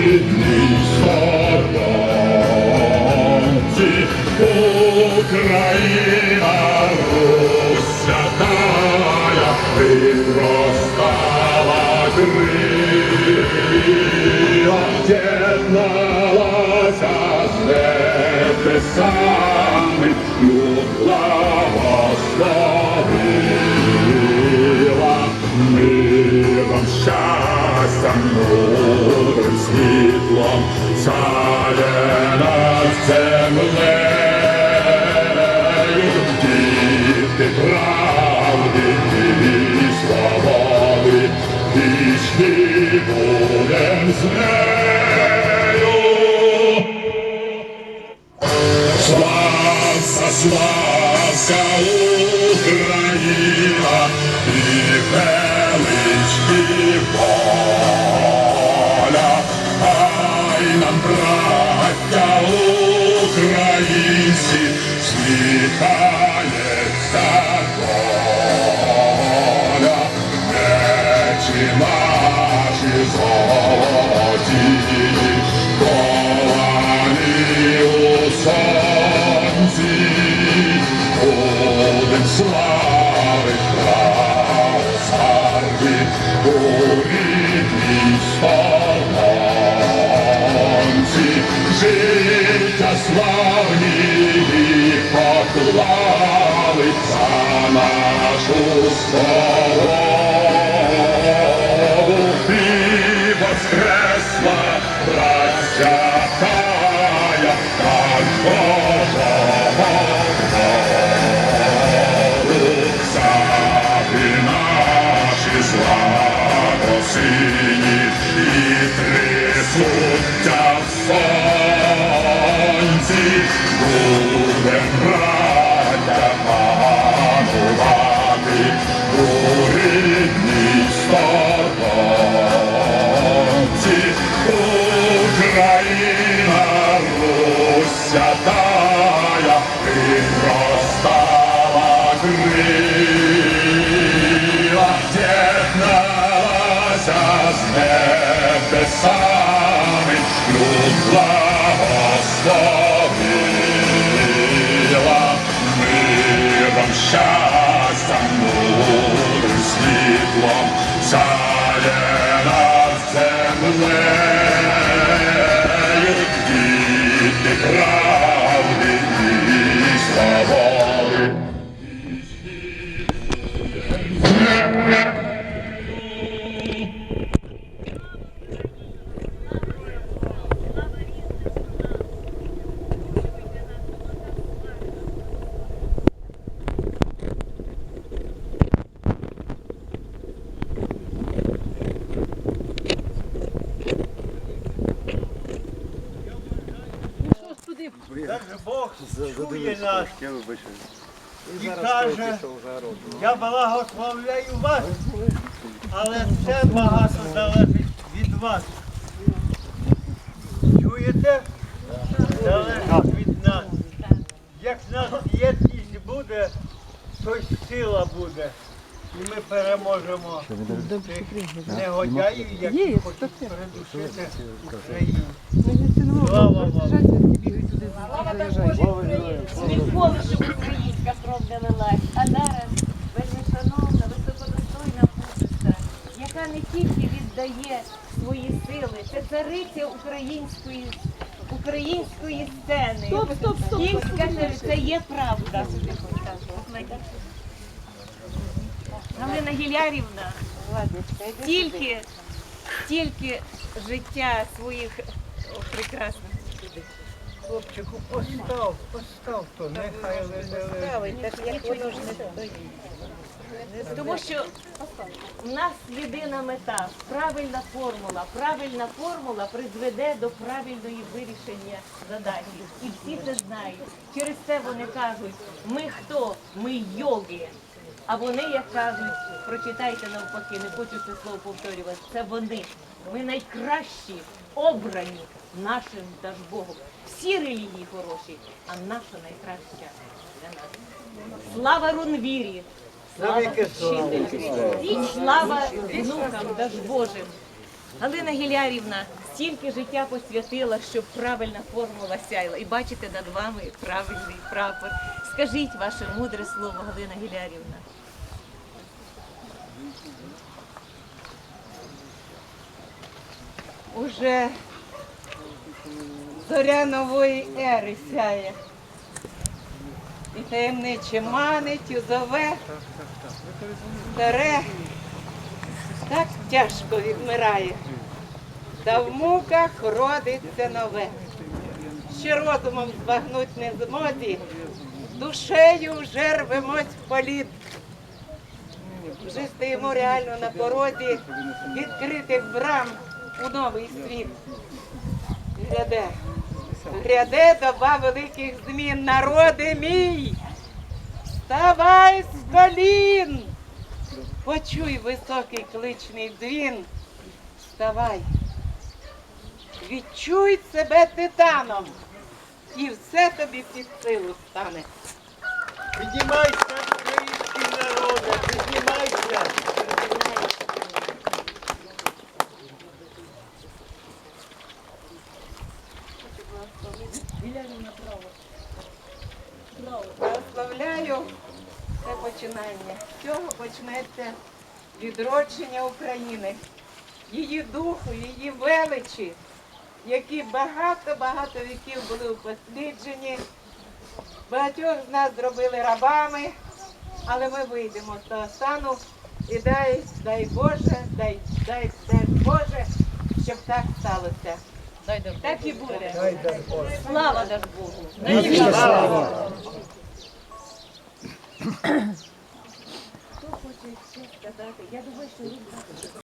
рідній сторонці, Україна Русь святая, виростала крила, Україна і велич і воля, ай нам, браття українці, сміхається сторонці. Життя славні поклали за нашу свободу. І воскресла братця тая, так Божого роду. Сади наші златосині з небесами, люд благословила, миром, щастям, мудрим світлом, сяє над землею, діти правди Даже Бог чує нас і каже, я благословляю вас, але все багато залежить від вас. Чуєте? Залежить від нас. Як в нас єдність буде, то й сила буде. І ми переможемо тих негодяїв, які хочуть передушити Україну. Слава Україні! Ніколи, щоб українська кров не лилась. А зараз вельми шановна, високодостойна путиста, яка не тільки віддає свої сили, це цариця української української сцени. Стоп, стоп, стоп. Київська це, це є правда. Галина Гілярівна, тільки, тільки життя своїх о, прекрасних Хлопчику, постав, постав то, нехай лежить. Тому що в нас єдина мета, правильна формула. Правильна формула призведе до правильної вирішення задачі. І всі це знають. Через це вони кажуть, ми хто? Ми йоги. А вони, як кажуть, прочитайте навпаки, не хочу це слово повторювати. Це вони. Ми найкращі, обрані нашим Дажбогом. Всі релігії хороші, а наша найкраща для нас. Слава Рунвірі! Слава Навіки слава. вчителю! І слава внукам Дажбожим! Галина Гілярівна, стільки життя посвятила, щоб правильна формула сяяла. І бачите над вами правильний прапор. Скажіть ваше мудре слово, Галина Гілярівна. Уже зоря нової ери сяє. І таємниче манить, узове, старе, так тяжко відмирає. Та в муках родиться нове. Ще розумом збагнуть не змозі, душею вже рвемось в політ. Вже стоїмо реально на порозі відкритих брам у новий світ. Гряде, гряде доба великих змін, народи мій, вставай з колін, почуй високий кличний дзвін, вставай, відчуй себе титаном, і все тобі під силу стане. Піднімайся, український народе, піднімайся. Благословляю це починання. З цього почнеться відродження України, її духу, її величі, які багато-багато віків були упосліджені. Багатьох з нас зробили рабами, але ми вийдемо з того стану і дай, дай Боже, дай, дай, дай Боже, щоб так сталося. Так і буде. Слава Даж Богу! Хто хоче сказати? Я думаю, що